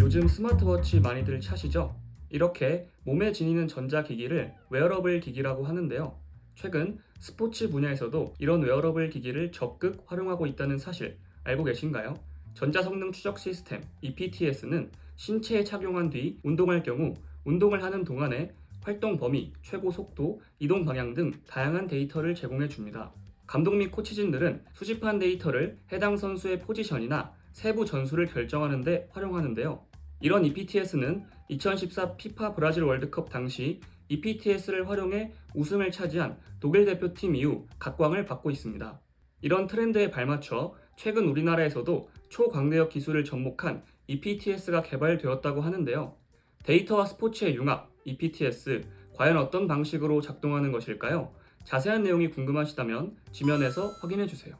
요즘 스마트워치 많이들 차시죠? 이렇게 몸에 지니는 전자기기를 웨어러블 기기라고 하는데요. 최근 스포츠 분야에서도 이런 웨어러블 기기를 적극 활용하고 있다는 사실 알고 계신가요? 전자성능 추적 시스템 EPTS는 신체에 착용한 뒤 운동할 경우 운동을 하는 동안에 활동 범위, 최고 속도, 이동 방향 등 다양한 데이터를 제공해 줍니다. 감독 및 코치진들은 수집한 데이터를 해당 선수의 포지션이나 세부 전술을 결정하는 데 활용하는데요. 이런 EPTS는 2014 피파 브라질 월드컵 당시 EPTS를 활용해 우승을 차지한 독일 대표팀 이후 각광을 받고 있습니다. 이런 트렌드에 발맞춰 최근 우리나라에서도 초광대역 기술을 접목한 EPTS가 개발되었다고 하는데요. 데이터와 스포츠의 융합, EPTS, 과연 어떤 방식으로 작동하는 것일까요? 자세한 내용이 궁금하시다면 지면에서 확인해 주세요.